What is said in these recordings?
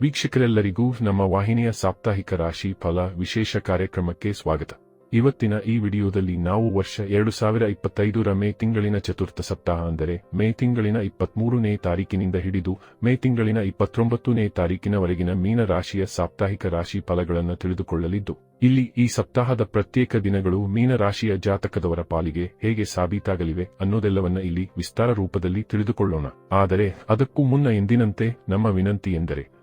ವೀಕ್ಷಕರೆಲ್ಲರಿಗೂ ನಮ್ಮ ವಾಹಿನಿಯ ಸಾಪ್ತಾಹಿಕ ರಾಶಿ ಫಲ ವಿಶೇಷ ಕಾರ್ಯಕ್ರಮಕ್ಕೆ ಸ್ವಾಗತ. ಇವತ್ತಿನ ಈ ವಿಡಿಯೋದಲ್ಲಿ ನಾವು ವರ್ಷ ಎರಡು ಸಾವಿರ ಇಪ್ಪತ್ತೈದರ ಮೇ ತಿಂಗಳಿನ ಚತುರ್ಥ ಸಪ್ತಾಹ ಅಂದರೆ ಮೇ ತಿಂಗಳಿನ ಇಪ್ಪತ್ಮೂರನೇ ತಾರೀಕಿನಿಂದ ಹಿಡಿದು ಮೇ ತಿಂಗಳಿನ ಇಪ್ಪತ್ತೊಂಬತ್ತನೇ ತಾರೀಕಿನವರೆಗಿನ ಮೀನ ರಾಶಿಯ ಸಾಪ್ತಾಹಿಕ ರಾಶಿ ಫಲಗಳನ್ನು ತಿಳಿದುಕೊಳ್ಳಲಿದ್ದು, ಇಲ್ಲಿ ಈ ಸಪ್ತಾಹದ ಪ್ರತ್ಯೇಕ ದಿನಗಳು ಮೀನ ರಾಶಿಯ ಜಾತಕದವರ ಪಾಲಿಗೆ ಹೇಗೆ ಸಾಬೀತಾಗಲಿವೆ ಅನ್ನೋದೆಲ್ಲವನ್ನ ಇಲ್ಲಿ ವಿಸ್ತಾರ ರೂಪದಲ್ಲಿ ತಿಳಿದುಕೊಳ್ಳೋಣ. ಆದರೆ ಅದಕ್ಕೂ ಮುನ್ನ ಎಂದಿನಂತೆ ನಮ್ಮ ವಿನಂತಿ ಎಂದರೆ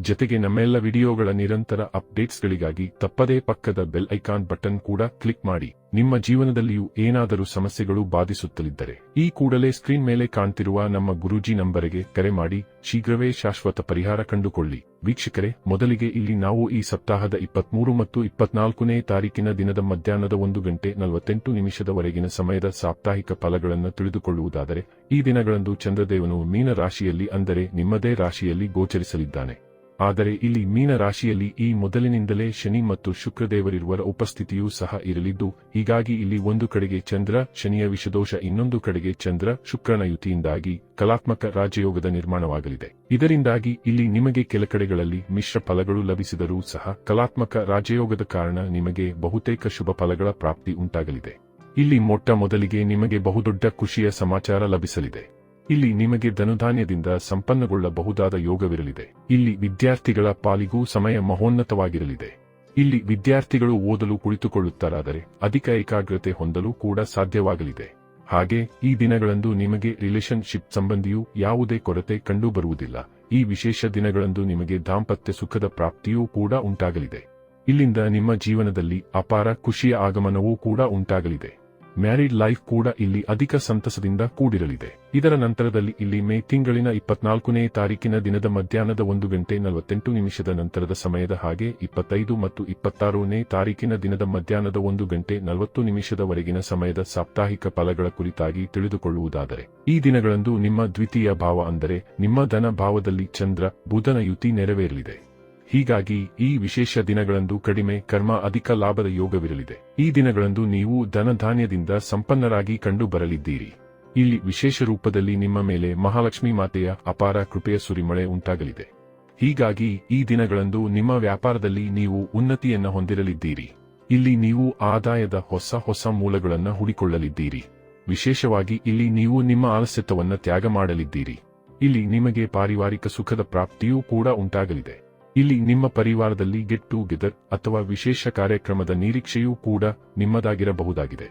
ಜೊತೆಗೆ ನಮ್ಮೆಲ್ಲ ವಿಡಿಯೋಗಳ ನಿರಂತರ ಅಪ್ಡೇಟ್ಸ್ಗಳಿಗಾಗಿ ತಪ್ಪದೇ ಪಕ್ಕದ ಬೆಲ್ ಐಕಾನ್ ಬಟನ್ ಕೂಡ ಕ್ಲಿಕ್ ಮಾಡಿ. ನಿಮ್ಮ ಜೀವನದಲ್ಲಿಯೂ ಏನಾದರೂ ಸಮಸ್ಯೆಗಳು ಬಾಧಿಸುತ್ತಲಿದ್ದರೆ ಈ ಕೂಡಲೇ ಸ್ಕ್ರೀನ್ ಮೇಲೆ ಕಾಣ್ತಿರುವ ನಮ್ಮ ಗುರೂಜಿ ನಂಬರಿಗೆ ಕರೆ ಮಾಡಿ. ಶೀಘ್ರವೇ ಶಾಶ್ವತ ಪರಿಹಾರ ಕಂಡುಕೊಳ್ಳಿ. ವೀಕ್ಷಕರೇ, ಮೊದಲಿಗೆ ಇಲ್ಲಿ ನಾವು ಈ ಸಪ್ತಾಹದ ಇಪ್ಪತ್ಮೂರು ಮತ್ತು ಇಪ್ಪತ್ನಾಲ್ಕನೇ ತಾರೀಕಿನ ದಿನದ ಮಧ್ಯಾಹ್ನದ ಒಂದು ಗಂಟೆ ನಲವತ್ತೆಂಟು ನಿಮಿಷದವರೆಗಿನ ಸಮಯದ ಸಾಪ್ತಾಹಿಕ ಫಲಗಳನ್ನು ತಿಳಿದುಕೊಳ್ಳುವುದಾದರೆ, ಈ ದಿನಗಳಂದು ಚಂದ್ರದೇವನು ಮೀನ ರಾಶಿಯಲ್ಲಿ ಅಂದರೆ ನಿಮ್ಮದೇ ರಾಶಿಯಲ್ಲಿ ಗೋಚರಿಸಲಿದ್ದಾನೆ. ಆದರೆ ಇಲ್ಲಿ ಮೀನ ರಾಶಿಯಲ್ಲಿ ಈ ಮೊದಲಿನಿಂದಲೇ ಶನಿ ಮತ್ತು ಶುಕ್ರದೇವರಿರುವರ ಉಪಸ್ಥಿತಿಯೂ ಸಹ ಇರಲಿದ್ದು, ಹೀಗಾಗಿ ಇಲ್ಲಿ ಒಂದು ಕಡೆಗೆ ಚಂದ್ರ, ಶನಿಯ ವಿಷದೋಷ, ಇನ್ನೊಂದು ಕಡೆಗೆ ಚಂದ್ರ, ಶುಕ್ರನ ಯುತಿಯಿಂದಾಗಿ ಕಲಾತ್ಮಕ ರಾಜಯೋಗದ ನಿರ್ಮಾಣವಾಗಲಿದೆ. ಇದರಿಂದಾಗಿ ಇಲ್ಲಿ ನಿಮಗೆ ಕೆಲ ಕಡೆಗಳಲ್ಲಿ ಮಿಶ್ರ ಫಲಗಳು ಲಭಿಸಿದರೂ ಸಹ ಕಲಾತ್ಮಕ ರಾಜಯೋಗದ ಕಾರಣ ನಿಮಗೆ ಬಹುತೇಕ ಶುಭ ಫಲಗಳ ಪ್ರಾಪ್ತಿ ಉಂಟಾಗಲಿದೆ. ಇಲ್ಲಿ ಮೊಟ್ಟ ಮೊದಲಿಗೆ ನಿಮಗೆ ಬಹುದೊಡ್ಡ ಖುಷಿಯ ಸಮಾಚಾರ ಲಭಿಸಲಿದೆ. ಇಲ್ಲಿ ನಿಮಗೆ ಧನುಧಾನ್ಯದಿಂದ ಸಂಪನ್ನಗೊಳ್ಳಬಹುದಾದ ಯೋಗವಿರಲಿದೆ. ಇಲ್ಲಿ ವಿದ್ಯಾರ್ಥಿಗಳ ಪಾಲಿಗೂ ಸಮಯ ಮಹೋನ್ನತವಾಗಿರಲಿದೆ. ಇಲ್ಲಿ ವಿದ್ಯಾರ್ಥಿಗಳು ಓದಲು ಕುಳಿತುಕೊಳ್ಳುತ್ತಾರಾದರೆ ಅಧಿಕ ಏಕಾಗ್ರತೆ ಹೊಂದಲು ಕೂಡ ಸಾಧ್ಯವಾಗಲಿದೆ. ಹಾಗೆ ಈ ದಿನಗಳಂದು ನಿಮಗೆ ರಿಲೇಶನ್ಶಿಪ್ ಸಂಬಂಧಿಯೂ ಯಾವುದೇ ಕೊರತೆ ಕಂಡುಬರುವುದಿಲ್ಲ. ಈ ವಿಶೇಷ ದಿನಗಳಂದು ನಿಮಗೆ ದಾಂಪತ್ಯ ಸುಖದ ಪ್ರಾಪ್ತಿಯೂ ಕೂಡ ಉಂಟಾಗಲಿದೆ. ಇಲ್ಲಿಂದ ನಿಮ್ಮ ಜೀವನದಲ್ಲಿ ಅಪಾರ ಖುಷಿಯ ಆಗಮನವೂ ಕೂಡ ಉಂಟಾಗಲಿದೆ. ಮ್ಯಾರಿಡ್ ಲೈಫ್ ಕೂಡ ಇಲ್ಲಿ ಅಧಿಕ ಸಂತಸದಿಂದ ಕೂಡಿರಲಿದೆ. ಇದರ ನಂತರದಲ್ಲಿ ಇಲ್ಲಿ ಮೇ ತಿಂಗಳಿನ ಇಪ್ಪತ್ನಾಲ್ಕನೇ ತಾರೀಕಿನ ದಿನದ ಮಧ್ಯಾಹ್ನದ ಒಂದು ಗಂಟೆ ನಲವತ್ತೆಂಟು ನಿಮಿಷದ ನಂತರದ ಸಮಯದ ಹಾಗೆ ಇಪ್ಪತ್ತೈದು ಮತ್ತು ಇಪ್ಪತ್ತಾರನೇ ತಾರೀಕಿನ ದಿನದ ಮಧ್ಯಾಹ್ನದ ಒಂದು ಗಂಟೆ ನಲವತ್ತು ನಿಮಿಷದವರೆಗಿನ ಸಮಯದ ಸಾಪ್ತಾಹಿಕ ಫಲಗಳ ಕುರಿತಾಗಿ ತಿಳಿದುಕೊಳ್ಳುವುದಾದರೆ, ಈ ದಿನಗಳಂದು ನಿಮ್ಮ ದ್ವಿತೀಯ ಭಾವ ಅಂದರೆ ನಿಮ್ಮ ಧನ ಭಾವದಲ್ಲಿ ಚಂದ್ರ, ಬುಧನ ಯುತಿ ನೆರವೇರಲಿದೆ. ಹೀಗಾಗಿ ಈ ವಿಶೇಷ ದಿನಗಳಂದು ಕಡಿಮೆ ಕರ್ಮ ಅಧಿಕ ಲಾಭದ ಯೋಗವಿರಲಿದೆ. ಈ ದಿನಗಳಂದು ನೀವು ಧನಧಾನ್ಯದಿಂದ ಸಂಪನ್ನರಾಗಿ ಕಂಡು ಬರಲಿದ್ದೀರಿ ಇಲ್ಲಿ ವಿಶೇಷ ರೂಪದಲ್ಲಿ ನಿಮ್ಮ ಮೇಲೆ ಮಹಾಲಕ್ಷ್ಮೀ ಮಾತೆಯ ಅಪಾರ ಕೃಪೆಯ ಸುರಿಮಳೆ ಉಂಟಾಗಲಿದೆ. ಹೀಗಾಗಿ ಈ ದಿನಗಳಂದು ನಿಮ್ಮ ವ್ಯಾಪಾರದಲ್ಲಿ ನೀವು ಉನ್ನತಿಯನ್ನು ಹೊಂದಿರಲಿದ್ದೀರಿ. ಇಲ್ಲಿ ನೀವು ಆದಾಯದ ಹೊಸ ಹೊಸ ಮೂಲಗಳನ್ನು ಹುಡಿಕೊಳ್ಳಲಿದ್ದೀರಿ. ವಿಶೇಷವಾಗಿ ಇಲ್ಲಿ ನೀವು ನಿಮ್ಮ ಆಲಸ್ಯತ್ವವನ್ನು ತ್ಯಾಗ ಮಾಡಲಿದ್ದೀರಿ. ಇಲ್ಲಿ ನಿಮಗೆ ಪಾರಿವಾರಿಕ ಸುಖದ ಪ್ರಾಪ್ತಿಯೂ ಕೂಡ ಉಂಟಾಗಲಿದೆ. ಇಲ್ಲಿ ನಿಮ್ಮ ಪರಿವಾರದಲ್ಲಿ ಗೆಟ್ ಟುಗೆದರ್ ಅಥವಾ ವಿಶೇಷ ಕಾರ್ಯಕ್ರಮದ ನಿರೀಕ್ಷೆಯೂ ಕೂಡ ನಿಮ್ಮದಾಗಿರಬಹುದಾಗಿದೆ.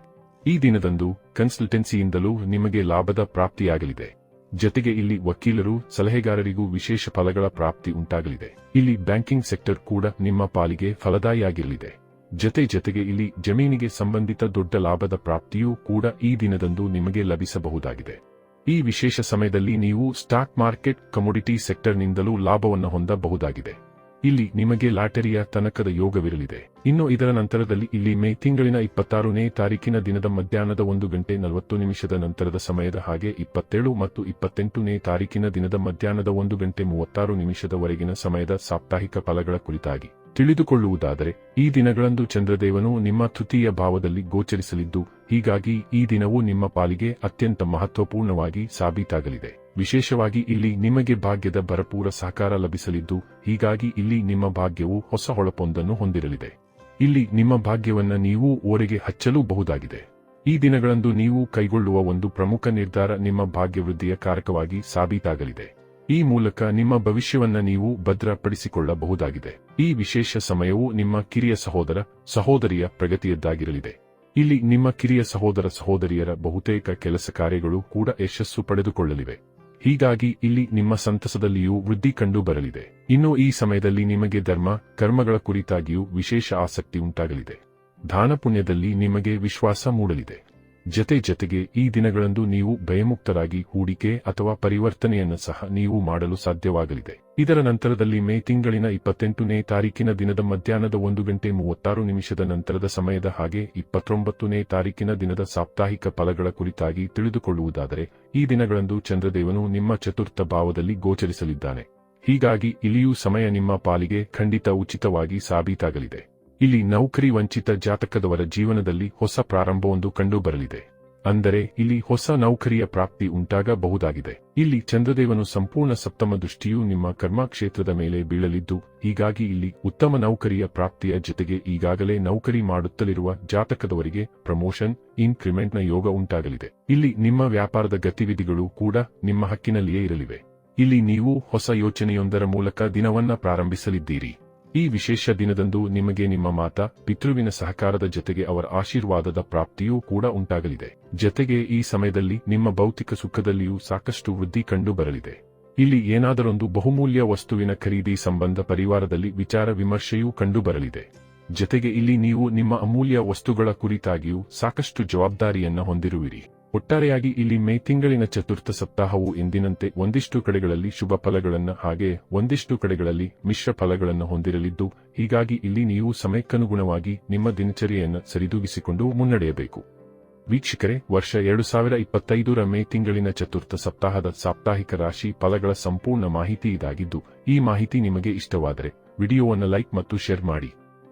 ಈ ದಿನದಂದು ಕನ್ಸಲ್ಟೆನ್ಸಿಯಿಂದಲೂ ನಿಮಗೆ ಲಾಭದ ಪ್ರಾಪ್ತಿಯಾಗಲಿದೆ. ಜತೆಗೆ ಇಲ್ಲಿ ವಕೀಲರು, ಸಲಹೆಗಾರರಿಗೂ ವಿಶೇಷ ಫಲಗಳ ಪ್ರಾಪ್ತಿ ಉಂಟಾಗಲಿದೆ. ಇಲ್ಲಿ ಬ್ಯಾಂಕಿಂಗ್ ಸೆಕ್ಟರ್ ಕೂಡ ನಿಮ್ಮ ಪಾಲಿಗೆ ಫಲದಾಯಿಯಾಗಿರಲಿದೆ. ಜತೆ ಜೊತೆಗೆ ಇಲ್ಲಿ ಜಮೀನಿಗೆ ಸಂಬಂಧಿತ ದೊಡ್ಡ ಲಾಭದ ಪ್ರಾಪ್ತಿಯೂ ಕೂಡ ಈ ದಿನದಂದು ನಿಮಗೆ ಲಭಿಸಬಹುದಾಗಿದೆ. ಈ ವಿಶೇಷ ಸಮಯದಲ್ಲಿ ನೀವು ಸ್ಟಾಕ್ ಮಾರ್ಕೆಟ್ ಕಮೋಡಿಟಿ ಸೆಕ್ಟರ್ನಿಂದಲೂ ಲಾಭವನ್ನು ಹೊಂದಬಹುದಾಗಿದೆ. ಇಲ್ಲಿ ನಿಮಗೆ ಲಾಟರಿಯ ತನಕದ ಯೋಗವಿರಲಿದೆ. ಇನ್ನು ಇದರ ನಂತರದಲ್ಲಿ ಇಲ್ಲಿ ಮೇ ತಿಂಗಳಿನ ಇಪ್ಪತ್ತಾರನೇ ತಾರೀಕಿನ ದಿನದ ಮಧ್ಯಾಹ್ನದ ಒಂದು ಗಂಟೆ ನಲವತ್ತು ನಿಮಿಷದ ನಂತರದ ಸಮಯದ ಹಾಗೆ ಇಪ್ಪತ್ತೇಳು ಮತ್ತು ಇಪ್ಪತ್ತೆಂಟನೇ ತಾರೀಕಿನ ದಿನದ ಮಧ್ಯಾಹ್ನದ ಒಂದು ಗಂಟೆ ಮೂವತ್ತಾರು ನಿಮಿಷದವರೆಗಿನ ಸಮಯದ ಸಾಪ್ತಾಹಿಕ ಫಲಗಳ ಕುರಿತಾಗಿ ತಿಳಿದುಕೊಳ್ಳುವುದಾದರೆ, ಈ ದಿನಗಳಂದು ಚಂದ್ರದೇವನು ನಿಮ್ಮ ತೃತೀಯ ಭಾವದಲ್ಲಿ ಗೋಚರಿಸಲಿದ್ದು, ಹೀಗಾಗಿ ಈ ದಿನವು ನಿಮ್ಮ ಪಾಲಿಗೆ ಅತ್ಯಂತ ಮಹತ್ವಪೂರ್ಣವಾಗಿ ಸಾಬೀತಾಗಲಿದೆ. ವಿಶೇಷವಾಗಿ ಇಲ್ಲಿ ನಿಮಗೆ ಭಾಗ್ಯದ ಭರಪೂರ ಸಹಕಾರ ಲಭಿಸಲಿದ್ದು, ಹೀಗಾಗಿ ಇಲ್ಲಿ ನಿಮ್ಮ ಭಾಗ್ಯವು ಹೊಸ ಹೊಳಪೊಂದನ್ನು ಹೊಂದಿರಲಿದೆ. ಇಲ್ಲಿ ನಿಮ್ಮ ಭಾಗ್ಯವನ್ನ ನೀವು ಓರೆಗೆ ಹಚ್ಚಲೂ ಬಹುದಾಗಿದೆ ಈ ದಿನಗಳಂದು ನೀವು ಕೈಗೊಳ್ಳುವ ಒಂದು ಪ್ರಮುಖ ನಿರ್ಧಾರ ನಿಮ್ಮ ಭಾಗ್ಯವೃದ್ಧಿಯ ಕಾರಕವಾಗಿ ಸಾಬೀತಾಗಲಿದೆ. ಈ ಮೂಲಕ ನಿಮ್ಮ ಭವಿಷ್ಯವನ್ನ ನೀವು ಭದ್ರಪಡಿಸಿಕೊಳ್ಳಬಹುದಾಗಿದೆ. ಈ ವಿಶೇಷ ಸಮಯವು ನಿಮ್ಮ ಕಿರಿಯ ಸಹೋದರ, ಸಹೋದರಿಯ ಪ್ರಗತಿಯದ್ದಾಗಿರಲಿದೆ. ಇಲ್ಲಿ ನಿಮ್ಮ ಕಿರಿಯ ಸಹೋದರ, ಸಹೋದರಿಯರ ಬಹುತೇಕ ಕೆಲಸ ಕಾರ್ಯಗಳು ಕೂಡ ಯಶಸ್ಸು ಪಡೆದುಕೊಳ್ಳಲಿವೆ. ಹೀಗಾಗಿ ಇಲ್ಲಿ ನಿಮ್ಮ ಸಂತಸದಲ್ಲಿಯೂ ವೃದ್ಧಿ ಕಂಡು ಬರಲಿದೆ ಇನ್ನು ಈ ಸಮಯದಲ್ಲಿ ನಿಮಗೆ ಧರ್ಮ, ಕರ್ಮಗಳ ಕುರಿತಾಗಿಯೂ ವಿಶೇಷ ಆಸಕ್ತಿ ಉಂಟಾಗಲಿದೆ. ದಾನಪುಣ್ಯದಲ್ಲಿ ನಿಮಗೆ ವಿಶ್ವಾಸ ಮೂಡಲಿದೆ. ಜತೆ ಜತೆಗೆ ಈ ದಿನಗಳಂದು ನೀವು ಭಯಮುಕ್ತರಾಗಿ ಹೂಡಿಕೆ ಅಥವಾ ಪರಿವರ್ತನೆಯನ್ನು ಸಹ ನೀವು ಮಾಡಲು ಸಾಧ್ಯವಾಗಲಿದೆ. ಇದರ ನಂತರದಲ್ಲಿ ಮೇ ತಿಂಗಳಿನ ಇಪ್ಪತ್ತೆಂಟನೇ ತಾರೀಕಿನ ದಿನದ ಮಧ್ಯಾಹ್ನದ ಒಂದು ಗಂಟೆ ಮೂವತ್ತಾರು ನಿಮಿಷದ ನಂತರದ ಸಮಯದ ಹಾಗೆ ಇಪ್ಪತ್ತೊಂಬತ್ತನೇ ತಾರೀಕಿನ ದಿನದ ಸಾಪ್ತಾಹಿಕ ಫಲಗಳ ಕುರಿತಾಗಿ ತಿಳಿದುಕೊಳ್ಳುವುದಾದರೆ, ಈ ದಿನಗಳಂದು ಚಂದ್ರದೇವನು ನಿಮ್ಮ ಚತುರ್ಥ ಭಾವದಲ್ಲಿ ಗೋಚರಿಸಲಿದ್ದಾನೆ. ಹೀಗಾಗಿ ಇಲ್ಲಿಯೂ ಸಮಯ ನಿಮ್ಮ ಪಾಲಿಗೆ ಖಂಡಿತ ಉಚಿತವಾಗಿ ಸಾಬೀತಾಗಲಿದೆ. ಇಲ್ಲಿ ನೌಕರಿ ವಂಚಿತ ಜಾತಕದವರ ಜೀವನದಲ್ಲಿ ಹೊಸ ಪ್ರಾರಂಭವೊಂದು ಕಂಡುಬರಲಿದೆ. ಅಂದರೆ ಇಲ್ಲಿ ಹೊಸ ನೌಕರಿಯ ಪ್ರಾಪ್ತಿ ಉಂಟಾಗಬಹುದಾಗಿದೆ. ಇಲ್ಲಿ ಚಂದ್ರದೇವನು ಸಂಪೂರ್ಣ ಸಪ್ತಮ ದೃಷ್ಟಿಯು ನಿಮ್ಮ ಕರ್ಮಕ್ಷೇತ್ರದ ಮೇಲೆ ಬೀಳಲಿದ್ದು, ಹೀಗಾಗಿ ಇಲ್ಲಿ ಉತ್ತಮ ನೌಕರಿಯ ಪ್ರಾಪ್ತಿಯ ಜೊತೆಗೆ ಈಗಾಗಲೇ ನೌಕರಿ ಮಾಡುತ್ತಲಿರುವ ಜಾತಕದವರಿಗೆ ಪ್ರಮೋಷನ್, ಇನ್ಕ್ರಿಮೆಂಟ್ನ ಯೋಗ ಉಂಟಾಗಲಿದೆ. ಇಲ್ಲಿ ನಿಮ್ಮ ವ್ಯಾಪಾರದ ಗತಿವಿಧಿಗಳು ಕೂಡ ನಿಮ್ಮ ಹಕ್ಕಿನಲ್ಲಿಯೇ ಇರಲಿವೆ. ಇಲ್ಲಿ ನೀವು ಹೊಸ ಯೋಚನೆಯೊಂದರ ಮೂಲಕ ದಿನವನ್ನ ಪ್ರಾರಂಭಿಸಲಿದ್ದೀರಿ. ಈ ವಿಶೇಷ ದಿನದಂದು ನಿಮಗೆ ನಿಮ್ಮ ಮಾತಾ, ಪಿತೃವಿನ ಸಹಕಾರದ ಜೊತೆಗೆ ಅವರ ಆಶೀರ್ವಾದದ ಪ್ರಾಪ್ತಿಯೂ ಕೂಡ ಉಂಟಾಗಲಿದೆ. ಜತೆಗೆ ಈ ಸಮಯದಲ್ಲಿ ನಿಮ್ಮ ಭೌತಿಕ ಸುಖದಲ್ಲಿಯೂ ಸಾಕಷ್ಟು ವೃದ್ಧಿ ಕಂಡು ಬರಲಿದೆ. ಇಲ್ಲಿ ಏನಾದರೊಂದು ಬಹುಮೂಲ್ಯ ವಸ್ತುವಿನ ಖರೀದಿ ಸಂಬಂಧ ಪರಿವಾರದಲ್ಲಿ ವಿಚಾರ ವಿಮರ್ಶೆಯೂ ಕಂಡು ಬರಲಿದೆ. ಜೊತೆಗೆ ಇಲ್ಲಿ ನೀವು ನಿಮ್ಮ ಅಮೂಲ್ಯ ವಸ್ತುಗಳ ಕುರಿತಾಗಿಯೂ ಸಾಕಷ್ಟು ಜವಾಬ್ದಾರಿಯನ್ನ ಹೊಂದಿರುವಿರಿ. ಒಟ್ಟಾರೆಯಾಗಿ ಇಲ್ಲಿ ಮೇ ತಿಂಗಳಿನ ಚತುರ್ಥ ಸಪ್ತಾಹವು ಎಂದಿನಂತೆ ಒಂದಿಷ್ಟು ಕಡೆಗಳಲ್ಲಿ ಶುಭ ಫಲಗಳನ್ನು ಹಾಗೆ ಒಂದಿಷ್ಟು ಕಡೆಗಳಲ್ಲಿ ಮಿಶ್ರ ಫಲಗಳನ್ನು ಹೊಂದಿರಲಿದ್ದು, ಹೀಗಾಗಿ ಇಲ್ಲಿ ನೀವು ಸಮಯಕ್ಕನುಗುಣವಾಗಿ ನಿಮ್ಮ ದಿನಚರಿಯನ್ನು ಸರಿದೂಗಿಸಿಕೊಂಡು ಮುನ್ನಡೆಯಬೇಕು. ವೀಕ್ಷಕರೇ, ವರ್ಷ ಎರಡು ಸಾವಿರ ಇಪ್ಪತ್ತೈದರ ಮೇ ತಿಂಗಳಿನ ಚತುರ್ಥ ಸಪ್ತಾಹದ ಸಾಪ್ತಾಹಿಕ ರಾಶಿ ಫಲಗಳ ಸಂಪೂರ್ಣ ಮಾಹಿತಿ ಇದಾಗಿದ್ದು, ಈ ಮಾಹಿತಿ ನಿಮಗೆ ಇಷ್ಟವಾದರೆ ವಿಡಿಯೋವನ್ನು ಲೈಕ್ ಮತ್ತು ಶೇರ್ ಮಾಡಿ.